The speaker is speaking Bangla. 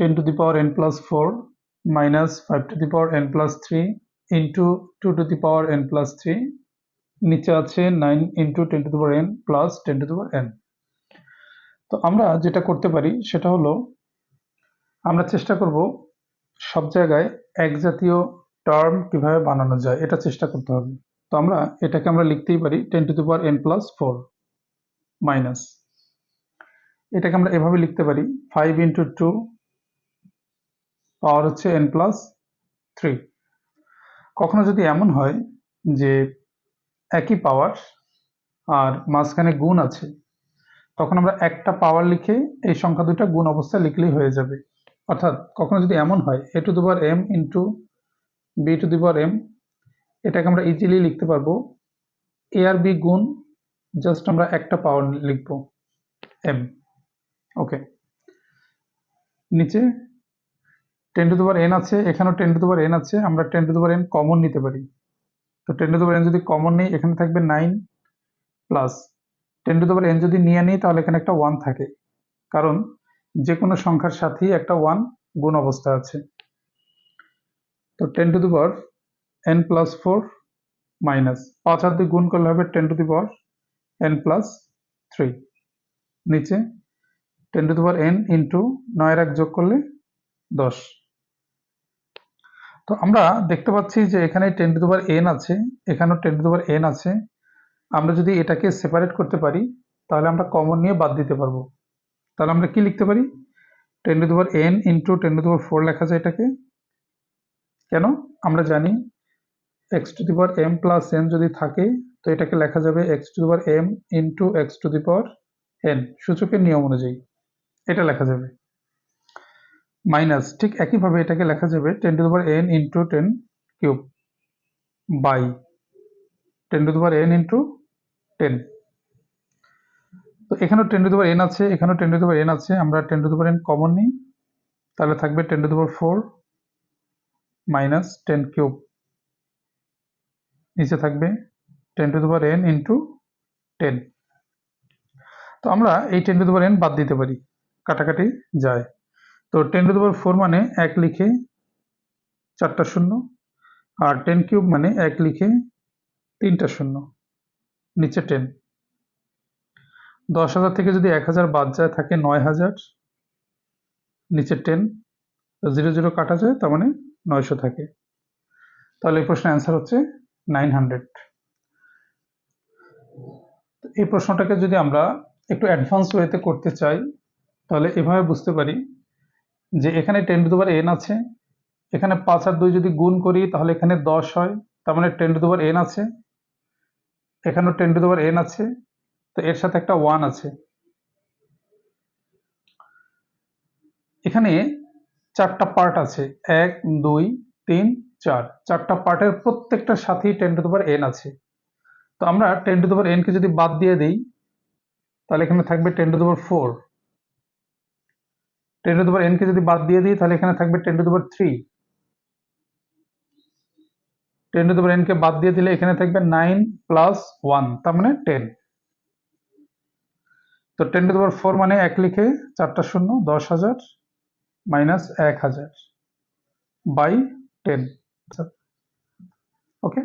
Ten to the power n plus four minus five to the power n plus three into two to the power n plus three নিচে আছে nine into ten to the power n plus ten to the power n তো আমরা যেটা করতে পারি সেটা হলো, আমরা চেষ্টা করব সব জায়গায় এক জাতীয় টার্ম কীভাবে বানানো যায়, এটা চেষ্টা করতে হবে। তো আমরা এটাকে আমরা লিখতেই পারি ten to the power n plus four minus এটাকে আমরা এভাবে লিখতে পারি ফাইভ ইন্টু টু পাওয়ার হচ্ছে এন প্লাস থ্রি কখনো যদি এমন হয় যে একই পাওয়ার আর মাঝখানে গুণ আছে, তখন আমরা একটা পাওয়ার লিখে এই সংখ্যা দুটা গুণ অবস্থায় লিখলেই হয়ে যাবে। অর্থাৎ কখনো যদি এমন হয় এ টু দুবার এম ইন্টু বি টু দুবার এম এটাকে আমরা ইজিলি লিখতে পারব এ আর বি গুণ জাস্ট আমরা একটা পাওয়ার লিখব এম ওকে নিচে টেন টু দুবার এন আছে, এখানেও টেন টু দুবার এন আছে, আমরা টেন টু দুবার এন কমন নিতে পারি। তো টেন টু দুবার এন যদি কমন নিই, এখানে থাকবে নাইন প্লাস টেন টু দুবার এন যদি নিয়ে নিই, তাহলে এখানে একটা ওয়ান থাকে। কারণ যে কোনো সংখ্যার সাথেই একটা ওয়ান গুণ অবস্থা আছে। তো ten to the power n plus four minus পাঁচ হাত দিয়ে গুণ করলে হবে ten to the n plus three নিচে ten to the power n into নয়ের এক যোগ করলে দশ। তো আমরা দেখতে পাচ্ছি যে এখানে টেন টু দুবার এন আছে, এখানেও টেন টু দুবার এন আছে। আমরা যদি এটাকে সেপারেট করতে পারি, তাহলে আমরা কমন নিয়ে বাদ দিতে পারব। তাহলে আমরা কি লিখতে পারি? Ten to the power n into ten to the power four লেখা যায় এটাকে। কেন? আমরা জানি x to the m plus n যদি থাকে, তো এটাকে লেখা যাবে x to the m into x to the n সূচকের নিয়ম অনুযায়ী এটা লেখা যাবে। মাইনাস ঠিক একইভাবে এটাকে লেখা যাবে ten to the power n into ten cube by ten to the power n into ten তো এখানেও ten to the power n আছে, এখানেও ten to the power n আছে, আমরা ten to the power n common নিই, তাহলে থাকবে ten to the power four minus ten cube নিচে থাকবে ten to the power n into ten তো আমরা এই ten to the power n বাদ দিতে পারি, কাটাকাটি যায়। তো ten to the power four মানে এক লিখে চারটা শূন্য আর টেন কিউব মানে এক লিখে তিনটা শূন্য, নিচে টেন দশ হাজার থেকে যদি এক হাজার বাদ যায়, থাকে নয় হাজার, নিচে টেন জিরো জিরো কাটা যায়, তার মানে নয়শো থাকে। তাহলে এই প্রশ্নের অ্যান্সার হচ্ছে নাইন হান্ড্রেড এই প্রশ্নটাকে যদি আমরা একটু অ্যাডভান্স ওয়েতে করতে চাই, তাহলে এভাবে বুঝতে পারি যে এখানে টেন টু দুবার এন আছে, এখানে পাঁচ আর দুই যদি গুণ করি তাহলে এখানে দশ হয়, তার মানে টেন টু দুবার এন আছে, এখানেও টেন টু দুবার এন আছে, তো এর সাথে একটা ওয়ান আছে। এখানে চারটা পার্ট আছে, এক, দুই, তিন, চার, চারটা পার্টের প্রত্যেকটার সাথেই টেন টু দুবার এন আছে। তো আমরা টেন টু পাওয়ার এনকে যদি বাদ দিয়ে দিই, তাহলে এখানে থাকবে টেন টু দুবার ফোর টেন টু পাওয়ার এনকে যদি বাদ দিয়ে দিই, তাহলে এখানে থাকবে ten to power three ten to power NK বাদ দিয়ে দিলে এখানে থাকবে নাইন প্লাস ওয়ান তার মানে টেন তো টেন টু পাওয়ার ফোর মানে এক লিখে চারটা শূন্য, দশ হাজার মাইনাস এক হাজার বাই টেন ওকে